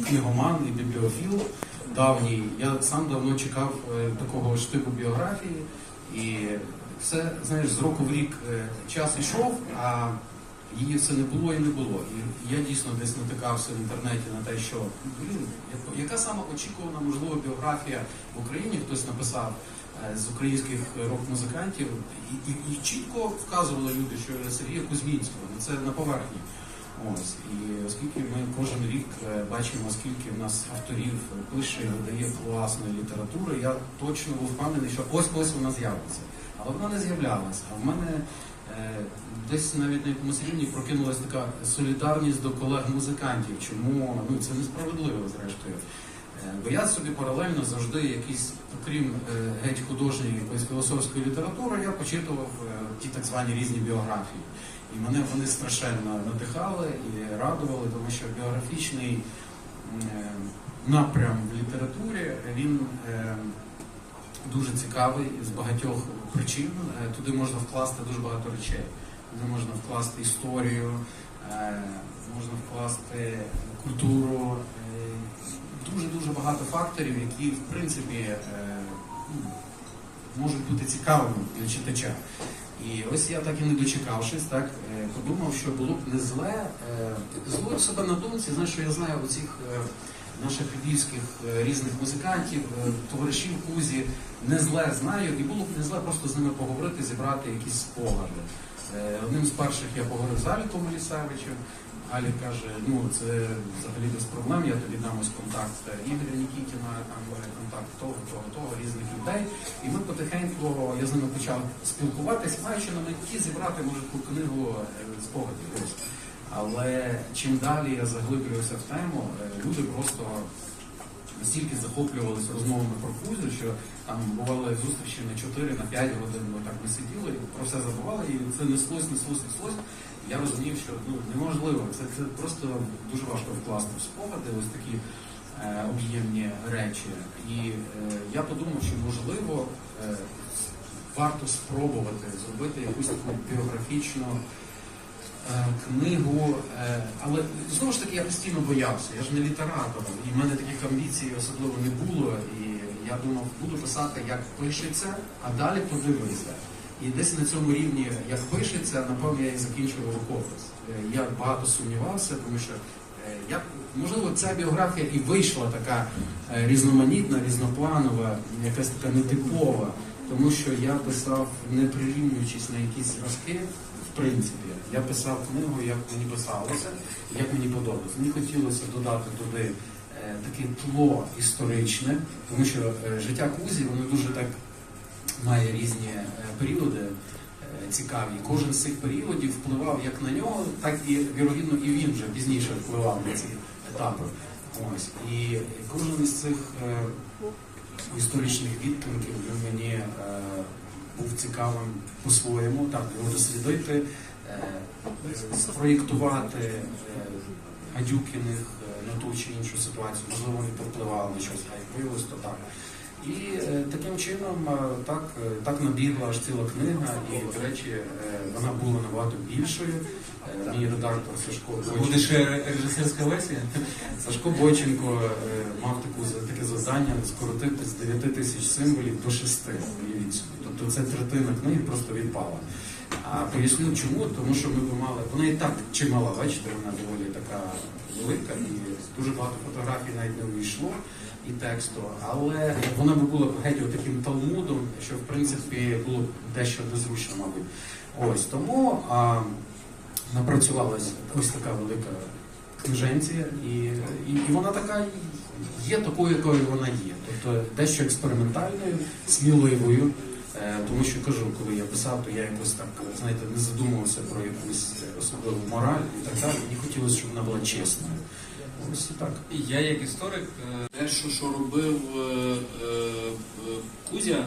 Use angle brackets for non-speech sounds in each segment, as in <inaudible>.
і книгоман, і бібліофіл давній. Я сам давно чекав е, такого ж типу біографії, і все, знаєш, з року в рік е, час йшов, а її все не було і не було. І я дійсно десь натикався в інтернеті на те, що блін, яка сама очікувана можливо біографія в Україні, хтось написав е, з українських рок-музикантів, і, і, і чітко вказували люди, що Сергія Кузьмінського, це на поверхні. Ось і оскільки ми кожен рік е, бачимо, скільки в нас авторів пише видає класної літератури, я точно був впевнений, що ось ось вона з'явиться. Але вона не з'являлася. А в мене е, десь навіть на якомусь рівні прокинулася така солідарність до колег-музикантів. Чому ну це несправедливо, зрештою. Е, Бо я собі паралельно завжди якісь, окрім е, геть художньої якоїсь філософської літератури, я почитував е, ті так звані різні біографії. І мене вони страшенно надихали і радували, тому що біографічний е, напрям в літературі він е, дуже цікавий з багатьох причин. Е, Туди можна вкласти дуже багато речей. Туди можна вкласти історію, можна вкласти культуру, дуже дуже багато факторів, які в принципі ну, можуть бути цікавими для читача. І ось я так і не дочекавшись, так е, подумав, що було б не зле е, себе на думці, знаєш, що я знаю оцих е, наших львівських різних музикантів, товаришів Кузі, не зле знаю, і було б не зле просто з ними поговорити, зібрати якісь спогади. Одним з перших я поговорив з Аліком Лісевичем. Алі каже, ну це взагалі без проблем, я тобі дам ось контакт Ігоря Нікітіна, там контакт того, того, того, різних людей. І ми потихеньку, я з ними почав спілкуватись, маючи на меті зібрати, може, таку книгу е, спогадів. Але чим далі я заглиблювався в тему, е, люди просто настільки захоплювалися розмовами про Кузю, що там бували зустрічі на 4, на 5 годин, ми так ми сиділи, про все забували, і це неслось, неслось, неслось. Я розумів, що ну неможливо, це, це просто дуже важко вкласти в спогади, ось такі е, об'ємні речі. І е, я подумав, що можливо е, варто спробувати зробити якусь таку біографічну книгу, е, але знову ж таки я постійно боявся. Я ж не літератор, і в мене таких амбіцій особливо не було. І я думав, буду писати, як пишеться, а далі подивлюся. І десь на цьому рівні, як пишеться, напевно, я і закінчував рукопис. Е, Я багато сумнівався, тому що е, я, можливо, ця біографія і вийшла така е, різноманітна, різнопланова, якась така нетипова, тому що я писав, не прирівнюючись на якісь зразки, в принципі, я писав книгу, як мені писалося, як мені подобалося. Мені хотілося додати туди е, таке тло історичне, тому що е, життя Кузі, воно дуже так має різні е, періоди цікаві. Кожен з цих періодів впливав як на нього, так і вірогідно і він вже пізніше впливав на ці етапи. Ось і кожен із цих історичних відтинків він мені е, був цікавим по-своєму, так його дослідити, е, спроєктувати е, гадюкіних е, на ту чи іншу ситуацію. Можливо, вони повпливали щось, а як виявилось, то так. І е, таким чином е, так, е, так набігла аж ціла книга, і, до речі, вона була набагато більшою. Мій редактор Сашко Буде ще режисерська версія? Сашко Бойченко мав таку таке завдання скоротити з 9 тисяч символів до 6. Уявіть. Тобто це третина книги просто відпала. А поясню чому, тому що ми б мали, вона і так чимала, бачите, вона доволі така велика, і дуже багато фотографій навіть не увійшло і тексту, але вона би була геть таким талмудом, що в принципі було б дещо незручно, мабуть. Ось тому а, напрацювалася ось така велика книженція, і, і, і вона така є такою, якою вона є. Тобто дещо експериментальною, сміливою. Е, Тому що кажу, коли я писав, то я якось так, знаєте, не задумувався про якусь особливу мораль і так далі. Мені хотілося, щоб вона була чесною. Ось так. Я як історик, те, що, робив е, е, Кузя,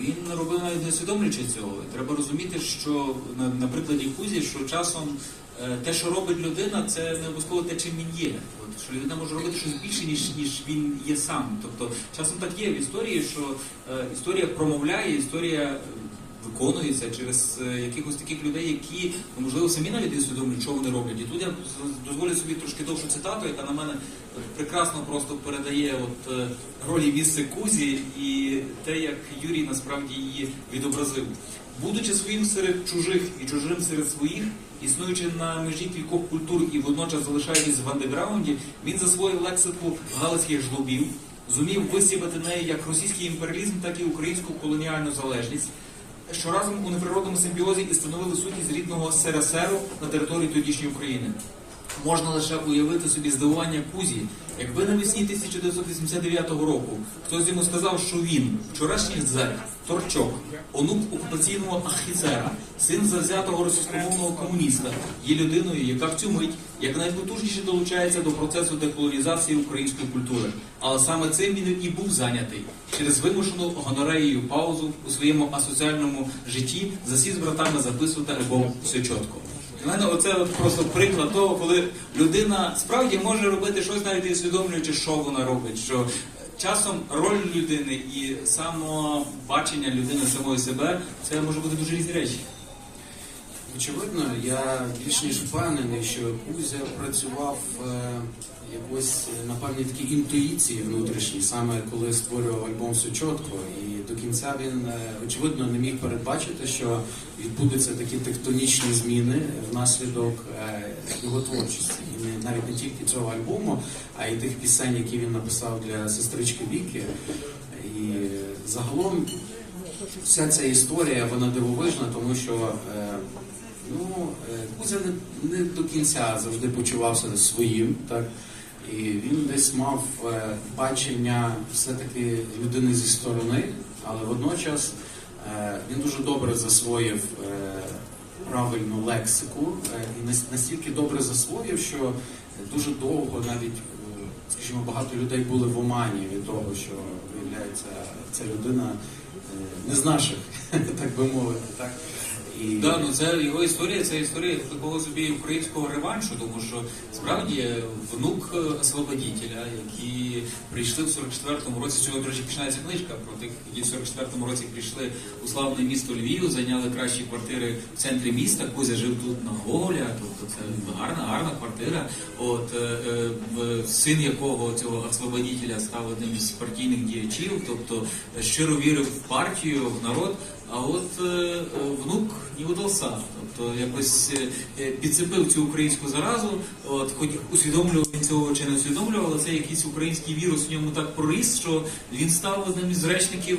він робив навіть не усвідомлюючи цього. Треба розуміти, що на, на прикладі Кузі, що часом е, те, що робить людина, це не обов'язково те, чим він є. От, що людина може робити щось більше, ніж, ніж він є сам. Тобто часом так є в історії, що е, історія промовляє, історія виконується через е, якихось таких людей, які ну, можливо самі навіть не усвідомлюють, що вони роблять. І тут я дозволю собі трошки довшу цитату, яка на мене прекрасно просто передає от е, ролі місце Кузі і те, як Юрій насправді її відобразив. Будучи своїм серед чужих і чужим серед своїх, існуючи на межі кількох культур і водночас залишаючись в андеграунді, він засвоїв лексику галицьких жлобів, зумів висівати неї як російський імперіалізм, так і українську колоніальну залежність, що разом у неприродному симбіозі і становили сутність рідного СРСР на території тодішньої України. Можна лише уявити собі здивування Кузі, якби навесні 1989 року хтось йому сказав, що він, вчорашній зек, торчок, онук окупаційного офіцера, син завзятого російськомовного комуніста, є людиною, яка в цю мить як найпотужніше долучається до процесу деколонізації української культури. Але саме цим він і був зайнятий через вимушену гонореєю паузу у своєму асоціальному житті засів з братами записувати альбом все чітко. Для мене оце от просто приклад того, коли людина справді може робити щось, навіть і усвідомлюючи, що вона робить. Що часом роль людини і самобачення людини самої себе це може бути дуже різні речі. Очевидно, я більш ніж впевнений, що Кузя працював е, якось е, на певній такій інтуїції внутрішній, саме коли створював альбом все чітко. І до кінця він е, очевидно не міг передбачити, що відбудуться такі тектонічні зміни внаслідок е, його творчості. І не- навіть не тільки цього альбому, а й тих пісень, які він написав для сестрички Віки. І загалом вся ця історія вона дивовижна, тому що е, ну, е, Кузя не, не до кінця завжди почувався своїм, так? І він десь мав е, бачення все-таки людини зі сторони, але водночас е, він дуже добре засвоїв правильну лексику і настільки добре засвоїв, що дуже довго навіть, скажімо, багато людей були в омані від того, що виявляється ця людина не з наших, <laughs> так би мовити, так? І Да, ну це його історія, це історія такого собі українського реваншу, тому що справді внук е, освободітеля, які прийшли в 44-му році. Цього, до речі, починається книжка про тих, які в 44-му році прийшли у славне місто Львів, зайняли кращі квартири в центрі міста. Кузя жив тут на Гоголя, тобто це гарна, гарна квартира. От е, е, син якого цього освободітеля став одним із партійних діячів, тобто щиро вірив в партію, в народ. А от е, е, внук не удався, тобто якось е, підцепив цю українську заразу, от хоч усвідомлював він цього чи не усвідомлював, але це якийсь український вірус в ньому так проріс, що він став одним із речників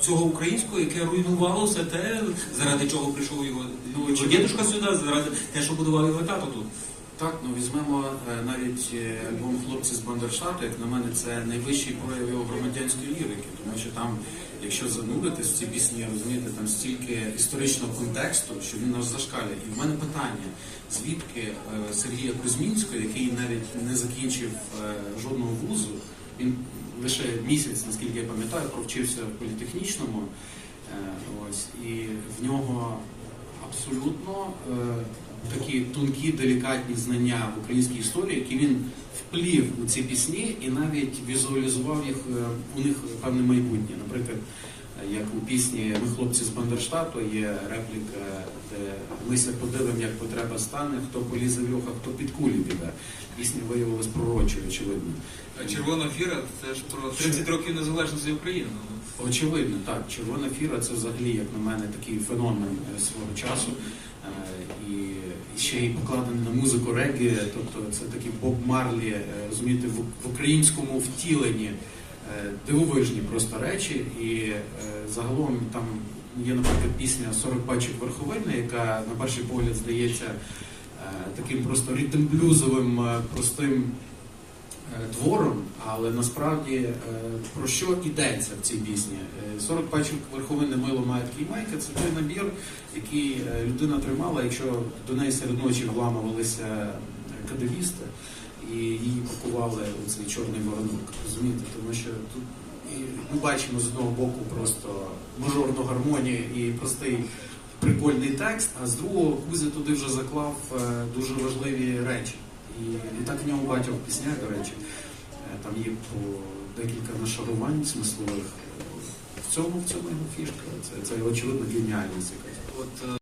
цього українського, яке руйнувало все те, заради чого прийшов його, ну, його дідушка сюди, заради те, що будував його тато тут. Так, ну візьмемо навіть альбом Хлопці з Бандерштату, як на мене, це найвищий прояв його громадянської лірики, тому що там, якщо зануритись в ці пісні, розумієте, там стільки історичного контексту, що він нас зашкалює. І в мене питання, звідки е, Сергія Кузьмінського, який навіть не закінчив е, жодного вузу, він лише місяць, наскільки я пам'ятаю, провчився в політехнічному. Е, Ось, і в нього абсолютно такі тонкі, делікатні знання в українській історії, які він вплів у ці пісні і навіть візуалізував їх е, у них певне майбутнє. Наприклад, е, як у пісні Ми хлопці з Бандерштату є репліка, де ми ся подивимо, як потреба стане, хто полізе в льоха, хто під кулі піде. Пісня виявилась пророчою, очевидно. А червона фіра це ж про 30 років незалежності України. Очевидно, так. Червона фіра це взагалі, як на мене, такий феномен е, свого часу. І ще й покладене на музику регі, тобто це такі Боб Марлі, е, розумієте, в, українському втіленні е, дивовижні просто речі. І е, загалом там є, наприклад, пісня «40 пачок верховини, яка на перший погляд здається таким просто ритм-блюзовим, е, простим твором, але насправді е, про що йдеться в цій пісні? Е, 40 пачок верховини мило має такий майка. Це той набір, який е, людина тримала, якщо до неї серед ночі вламувалися кадевісти і її пакували у цей чорний воронок. Розумієте, тому що тут ми бачимо з одного боку просто мажорну гармонію і простий. Прикольний текст, а з другого Кузя туди вже заклав е, дуже важливі речі. І, так в ньому багатьох піснях, до речі, Е, там є по декілька нашарувань смислових в цьому в цьому його фішка. Це, це очевидно геніальність якась. Е,